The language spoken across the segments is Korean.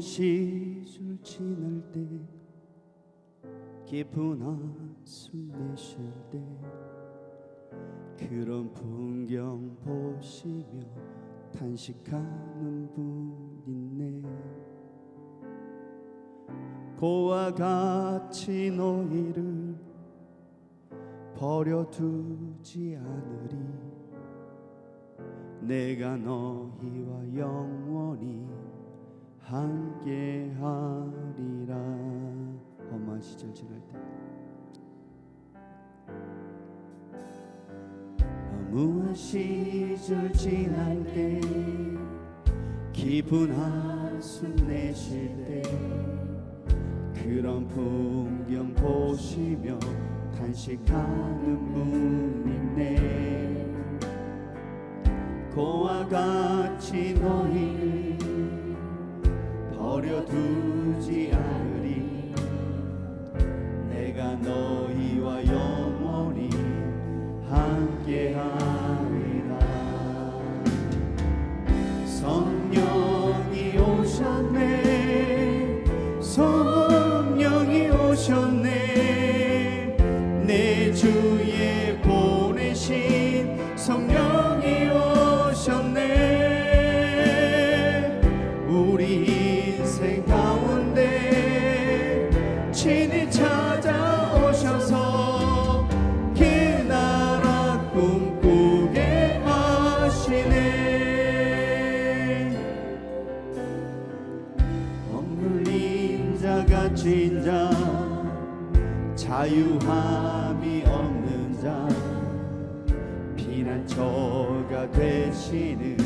시절 지날 때 깊은 한숨 내쉴 때 그런 풍경 보시며 탄식하는 분 있네 고와 같이 너희를 버려두지 않으리. 내가 너희와 영원히 함께 하리라. 험한 시절 지날 때. 무한 시절 지날 때 깊은 한숨 내쉴 때 그런 풍경 보시며 탄식하는 분 있네 고와 같이 너희를 버려 두지 않으리. 내가 너 피난처가 되시는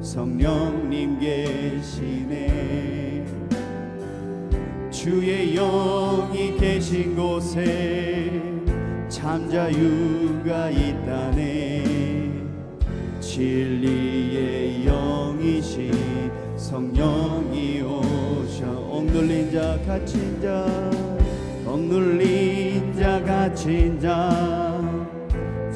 성령님 계시네. 주의 영이 계신 곳에 참 자유가 있다네. 진리의 영이신 성령이 오셔. 억눌린 자 갇힌 자 억눌린 자 갇힌 자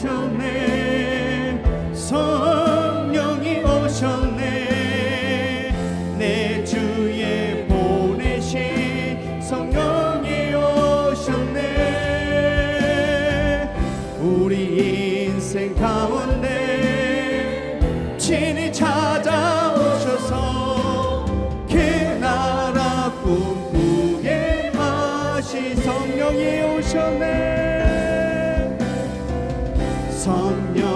성령 성령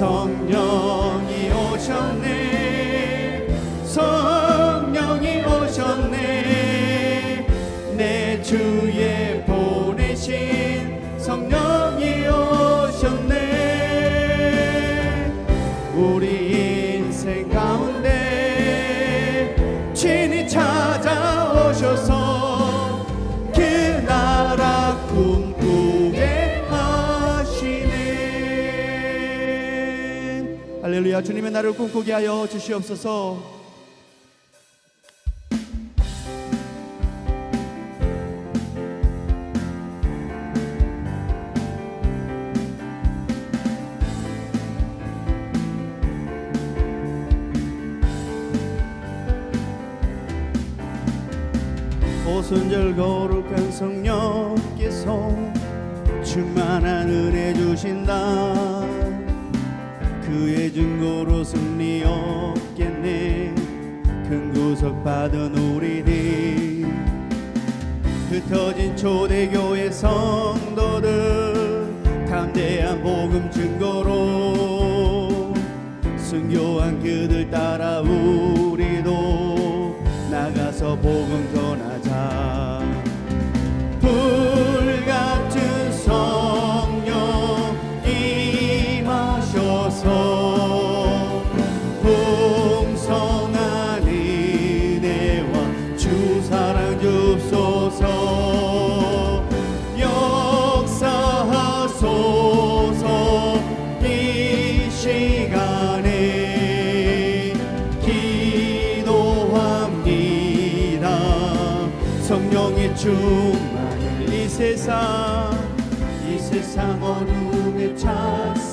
성령이 오셨네 할렐루야 주님의 나를 꿈꾸게 하여 주시옵소서. 오순절 거룩한 성령께서 충만한 은혜 주신다 그의 증거로 승리 없겠네. 큰 구속 받은 우리들. 흩어진 초대교회 성도들 담대한 복음 증거로 순교한 그들 따라 우리도 나가서 복음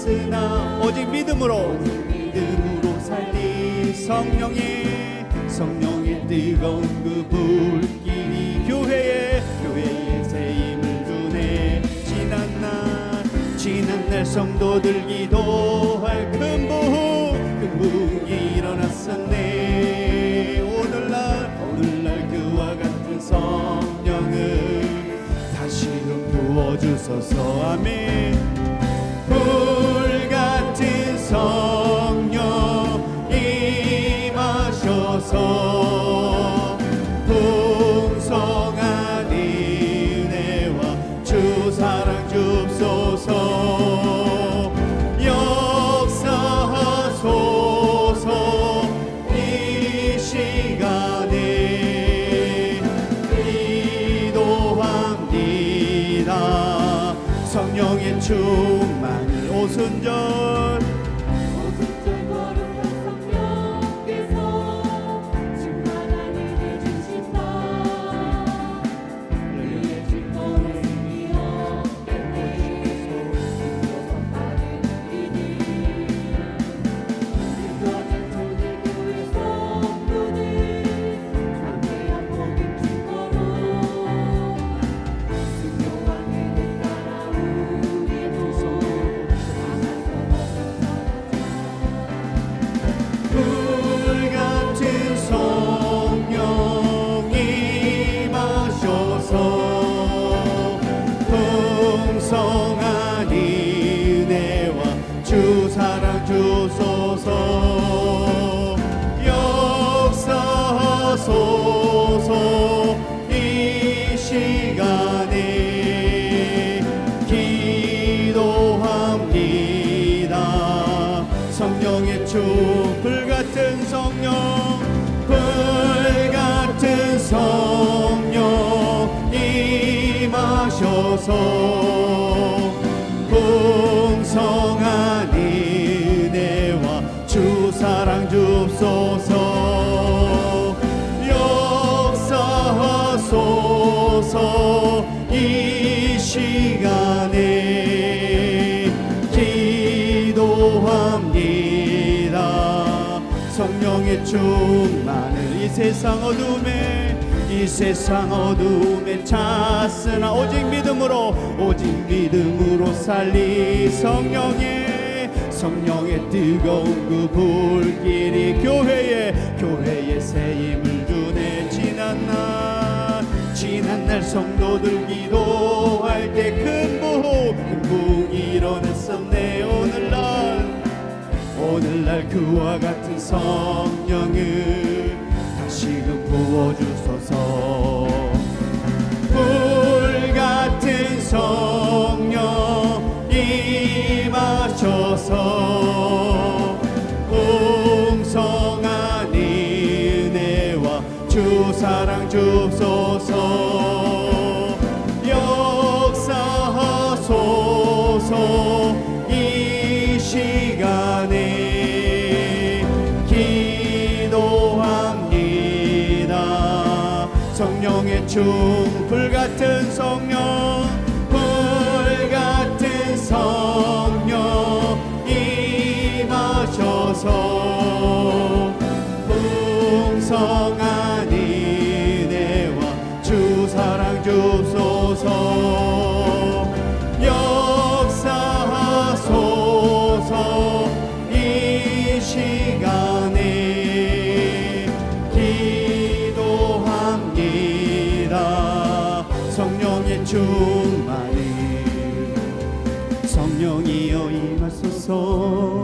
찼으나 오직 믿음으로 믿음으로 살리. 성령의 성령의 뜨거운 그 불길이 교회에 교회의 새 힘을 주네 지난 날 지난 날 성도들 기도할 큰 부흥 큰 부흥이 일어났었네. 오늘날 오늘날 그와 같은 성령을 다시금 부어주소서. 아멘 불 같은 성령 임하셔서 성령의 충만을 이 세상 어둠에 이 세상 어둠에 찼으나 오직 믿음으로 오직 믿음으로 살리 성령의 성령의 뜨거운 그 불길이 교회에 교회에 새 힘을 주네. 지난 날 지난 날 성도들 기도할 때 큰 부흥 큰 부흥이 일어났었네. 오늘날 오늘날 그와 같은 성령을 다시금 부어주소서. 불 같은 성령 임하셔서 풍성한 은혜와 주 사랑 줍소서 충불 같은 성령 충만히 성령이여 임하소서.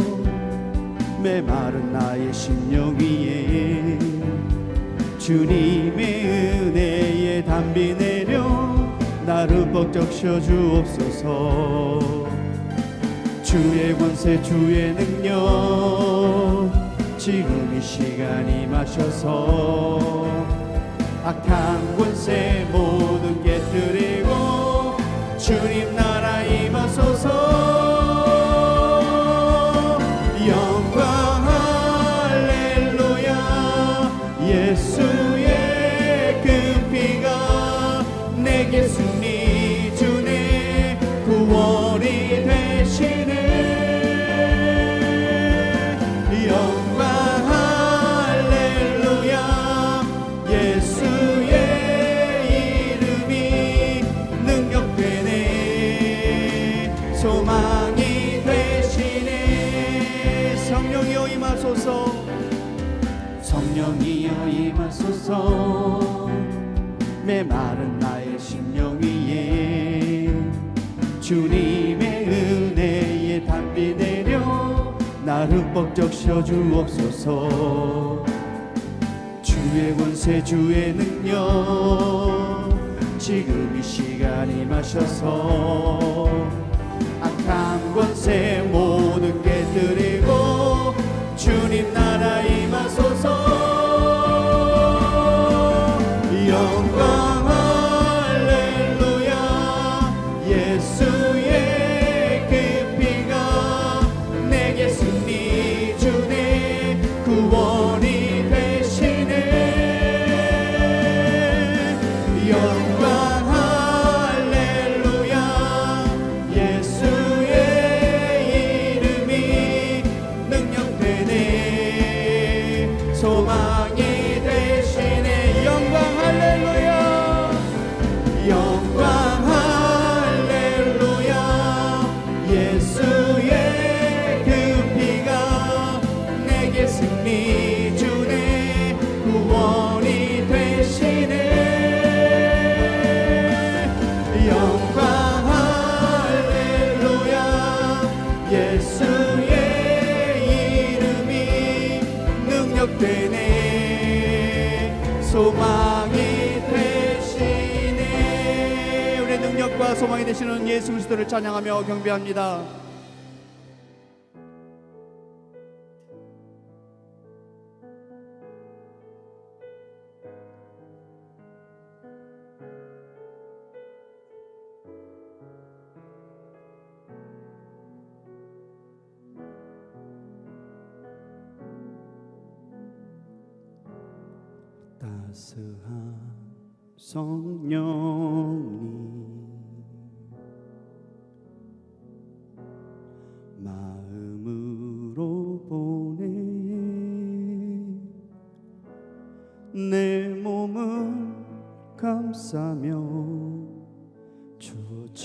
메마른 나의 심령 위에 주님의 은혜에 담비 내려 나를 벅적 쉬어주옵소서. 주의 권세 주의 능력 지금 이 시간이 마셔서 악한 권세 모든 깨뜨리고 주님 나라 임하소서 임하소서 메마른 나의 심령 위에 주님의 은혜에 담비 내려 나를 벅적 쉬어주옵소서. 주의 권세 주의 능력 지금 이 시간이 마셔서 악한 권세 모두 깨뜨리고 주님 나라 임 소망이 되시는 예수 그리스도를 찬양하며 경배합니다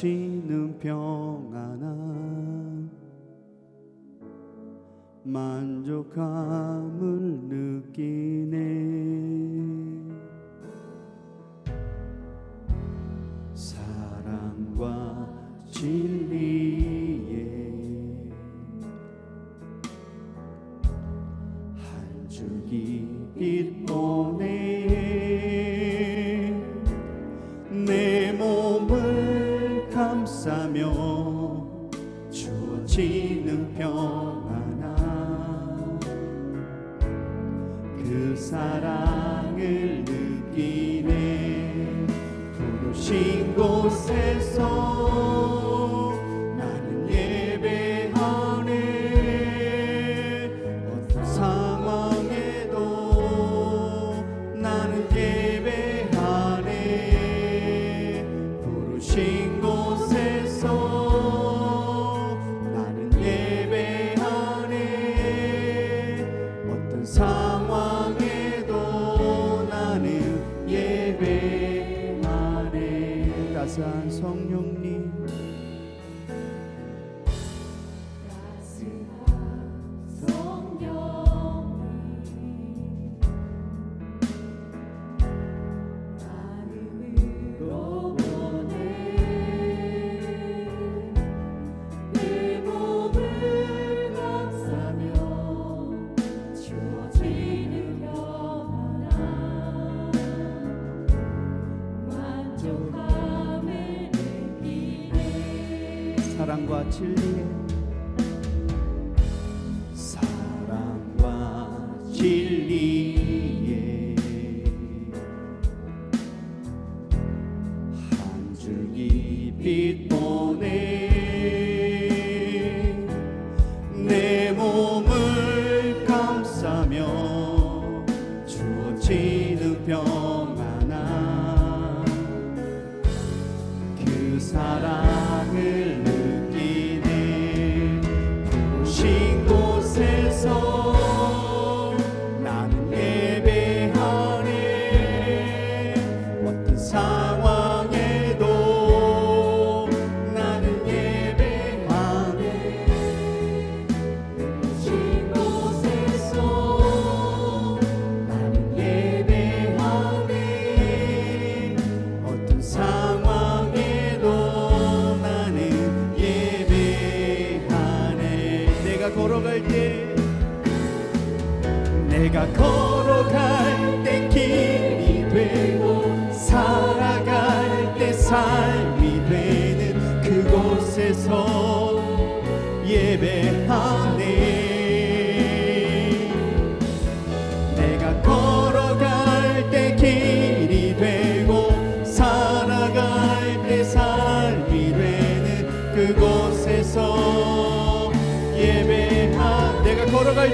주어지는 평안함 만족함을 느끼네. 사랑과 진리 사랑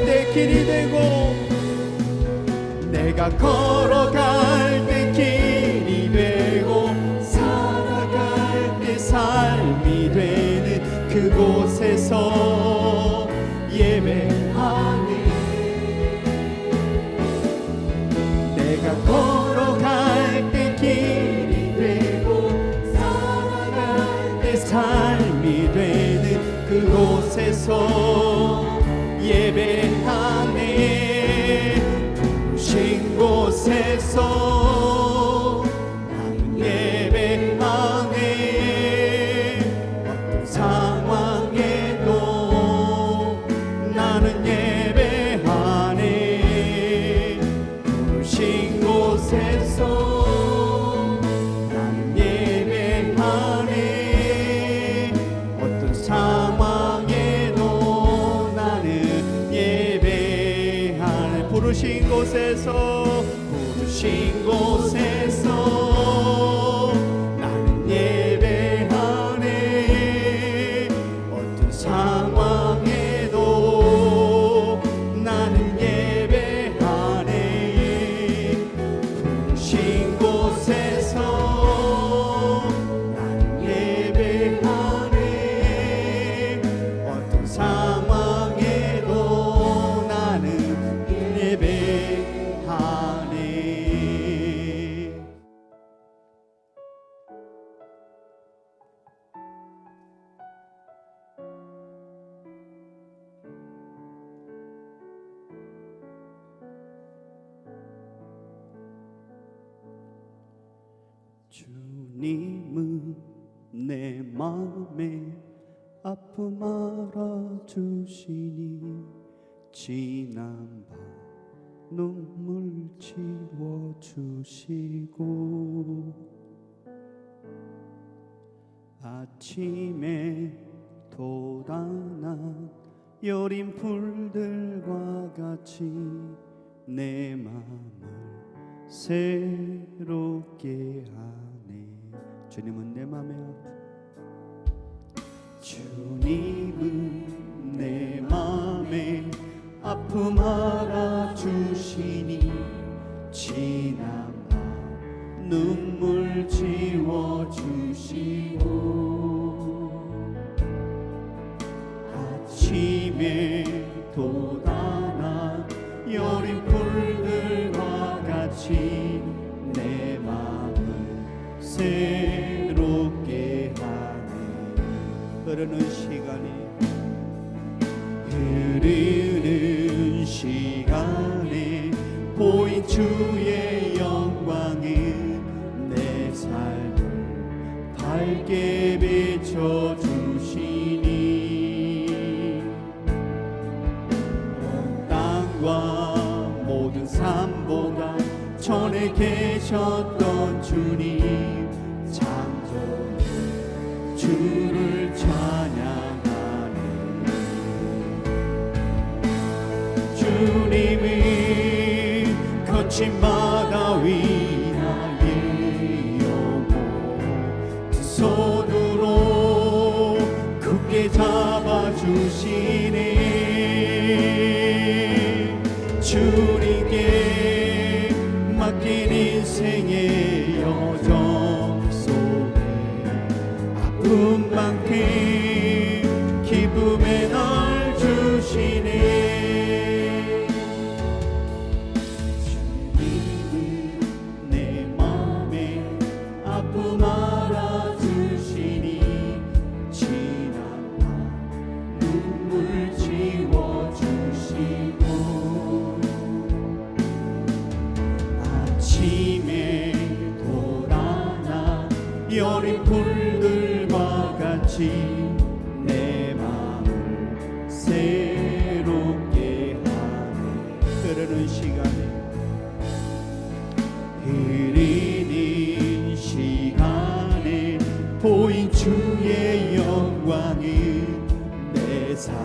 때 길이 되고 내가 걸어갈 때 길이 되고 살아갈 때 삶이 되는 그곳에서 예배하네. 내가 걸어갈 때 길이 되고 살아갈 때 삶이 되는 그곳에서 부르신 곳에서 주님은 내 마음에 아픔 알아주시니 지난 밤 눈물 지워주시고 아침에 돋아난 여린 풀들과 같이 내 마음을 새롭게 하네 주님은 내 맘에 아픔 주님은 내 맘에 아픔 알아주시니 지난 밤 눈물 지워주시고 삶보다 전에 계셨던 주님 창조주 주를 찬양하네. 주님이 거친 마 Domine.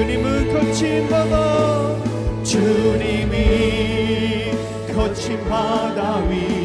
주님은 거친 바다 주님이 거친 바다 위.